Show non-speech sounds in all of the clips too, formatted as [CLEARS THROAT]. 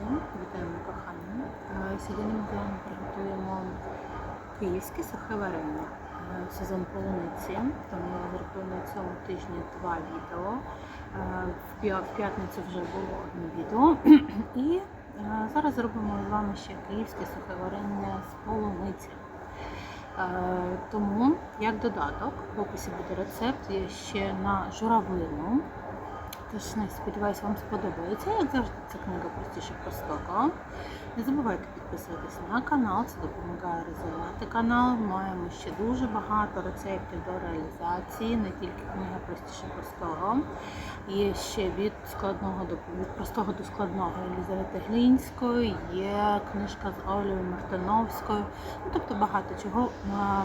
вітаємо кохання. Сьогодні ми з вами приготуємо київське сухе варення. Е, Сезон полуниці, тому я зроблю на цьому тижні два відео. Е, В п'ятницю вже було одне відео. [CLEARS THROAT] І е, зараз зробимо з вами ще київське сухе варення з полуниці. Тому, як додаток, в описі буде рецепт є ще на журавлину. Тож не сподіваюся, вам сподобається. Як завжди, це книга простіше простого. Не забувайте підписуватися на канал, це допомагає розвивати канал. Маємо ще дуже багато рецептів до реалізації, не тільки книга простіше простого. Є ще від складного до від простого до складного Елізавети Глінської, є книжка з Олею Мартиновською. Ну, тобто багато чого.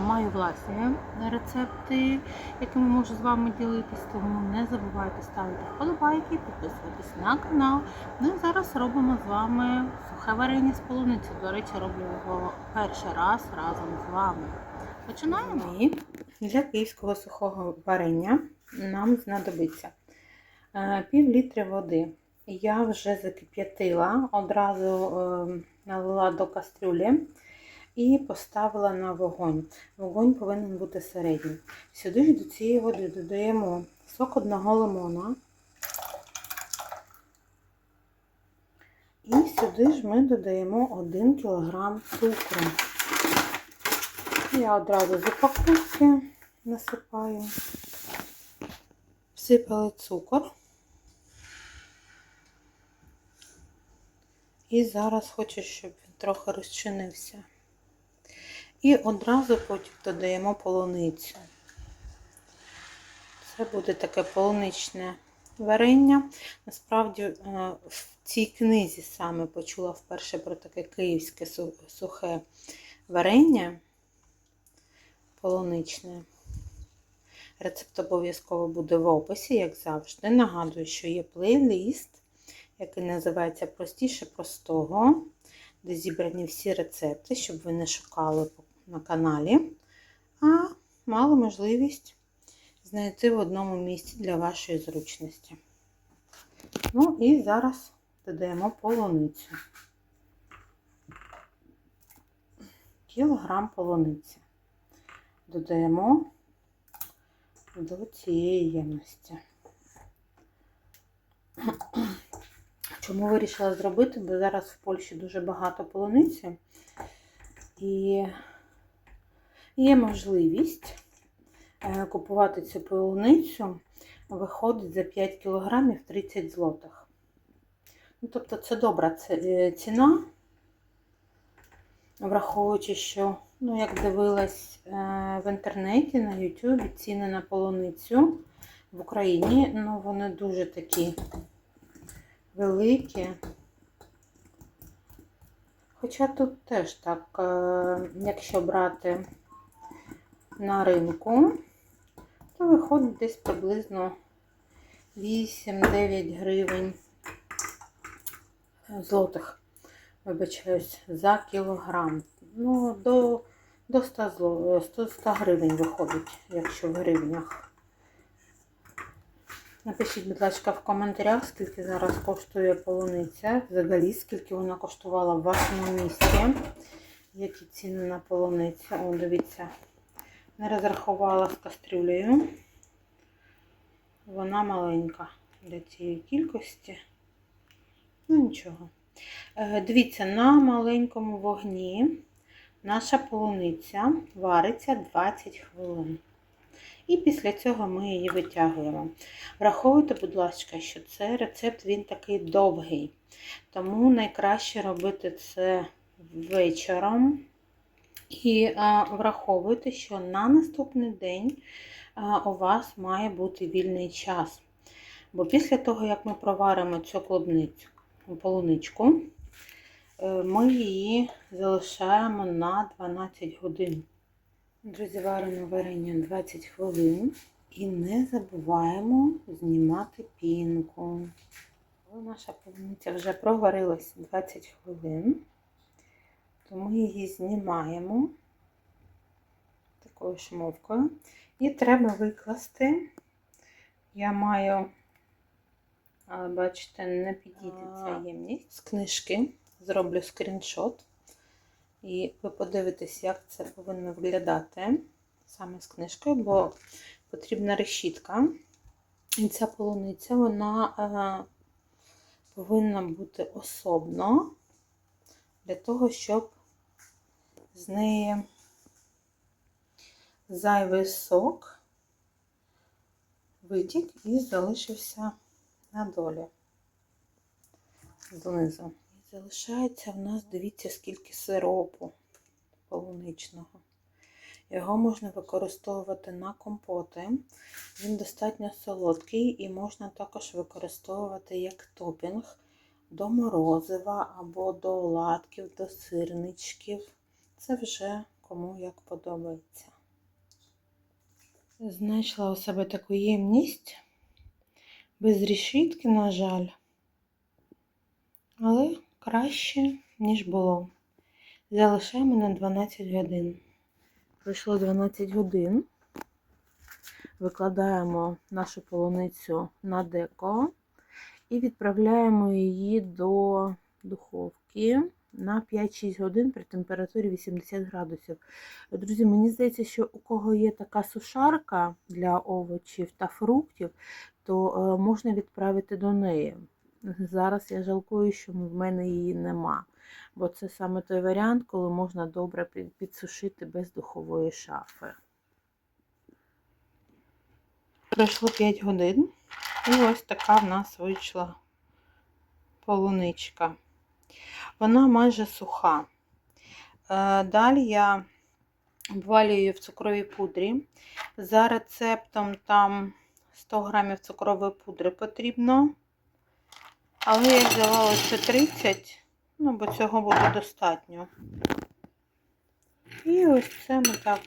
Маю власні рецепти, якими можу з вами ділитись, тому не забувайте ставити вподобайки, підписуватись на канал. І зараз робимо з вами сухе варення з полуниці. До речі, роблю його перший раз разом з вами. Починаємо. І для київського сухого варення нам знадобиться е, пів літри води. Я вже закип'ятила, одразу е, налила до кастрюлі і поставила на вогонь. Вогонь повинен бути середній. Сюди ж до цієї води додаємо сок одного лимона. І сюди ж ми додаємо 1 кг цукру. Я одразу з упаковки насипаю. Всипали цукор. І зараз хочу, щоб він трохи розчинився. І одразу потім додаємо полуницю. Це буде таке полуничне варення. Насправді, е, в цій книзі саме почула вперше про таке київське сухе варення полуничне. Рецепт обов'язково буде в описі, як завжди. Нагадую, що є плейлист, який називається Простіше простого, де зібрані всі рецепти, щоб ви не шукали на каналі, а мали можливість знайти в одному місці для вашої зручності. Ну і зараз додаємо полуницю. Кілограм полуниці. Додаємо до цієї ємності. Чому вирішила зробити? Бо зараз в Польщі дуже багато полуниці і є можливість е, купувати цю полуницю виходить за 5 кілограмів 30 злотих. Ну, тобто це добра е, ціна, враховуючи, що, ну, як дивилась е, в інтернеті, на YouTube, ціни на полуницю в Україні, ну, вони дуже такі великі. Хоча тут теж так, е, якщо брати на ринку, то виходить десь приблизно 8-9 гривень злотих, вибачаюсь, за кілограм. Ну, до, до 100, зло, 100, 100 гривень виходить, якщо в гривнях. Напишіть, будь ласка, в коментарях, скільки зараз коштує полуниця, взагалі, скільки вона коштувала в вашому місті. Які ціни на полуницю. О, дивіться, не розрахувала з кастрюлею. Вона маленька для цієї кількості. Ну, нічого. Е, Дивіться, на маленькому вогні наша полуниця вариться 20 хвилин. І після цього ми її витягуємо. Враховуйте, будь ласка, що цей рецепт він такий довгий. Тому найкраще робити це вечором. І а, враховуйте, що на наступний день а, у вас має бути вільний час. Бо після того, як ми проваримо цю клубницю, полуничку, е, ми її залишаємо на 12 годин. Друзі, варимо варення 20 хвилин і не забуваємо знімати пінку. Наша полуниця вже проварилась 20 хвилин, то ми її знімаємо такою шмовкою. І треба викласти. Я маю але бачите, не підійде ця ємність. З книжки зроблю скріншот. І ви подивитесь, як це повинно виглядати саме з книжкою, бо потрібна решітка. І ця полуниця, вона е, повинна бути особно для того, щоб з неї зайвий сок витік і залишився на долі знизу. І залишається в нас, дивіться, скільки сиропу полуничного. Його можна використовувати на компоти. Він достатньо солодкий і можна також використовувати як топінг до морозива або до оладків, до сирничків. Це вже кому як подобається. Знайшла у себе таку ємність без рішітки, на жаль, але краще, ніж було. Залишаємо на 12 годин. Пройшло 12 годин. Викладаємо нашу полуницю на деко і відправляємо її до духовки на 5-6 годин при температурі 80 градусів. Друзі, мені здається, що у кого є така сушарка для овочів та фруктів, то е, можна відправити до неї. Зараз я жалкую, що в мене її нема. Бо це саме той варіант, коли можна добре підсушити без духової шафи. Пройшло 5 годин. І ось така в нас вийшла полуничка. Вона майже суха. Е, Далі я обвалюю її в цукровій пудрі. За рецептом там 100 грамів цукрової пудри потрібно. Але я взяла лише 30, ну, бо цього буде достатньо. І ось це ми так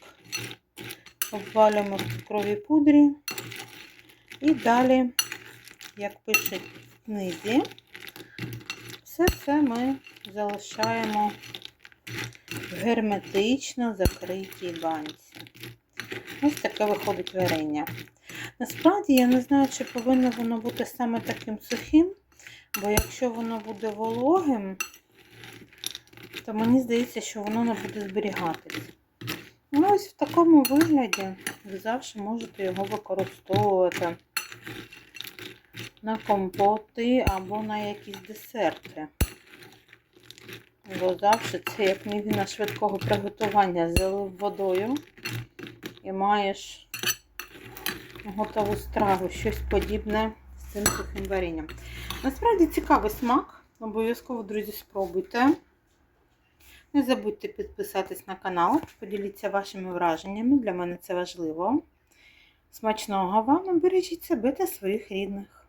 обвалюємо в цукровій пудрі. І далі, як пише в книзі, все це ми залишаємо в герметично закритій банці. Ось таке виходить варення. Насправді я не знаю, чи повинно воно бути саме таким сухим, бо якщо воно буде вологим, то мені здається, що воно не буде зберігатись. Ну, ось в такому вигляді ви завжди можете його використовувати на компоти або на якісь десерти. Бо завжди це як мівіна швидкого приготування залив водою і маєш готову страву, щось подібне з цим сухим варенням. Насправді цікавий смак. Обов'язково, друзі, спробуйте. Не забудьте підписатись на канал, поділіться вашими враженнями. Для мене це важливо. Смачного вам бережіть себе та своїх рідних.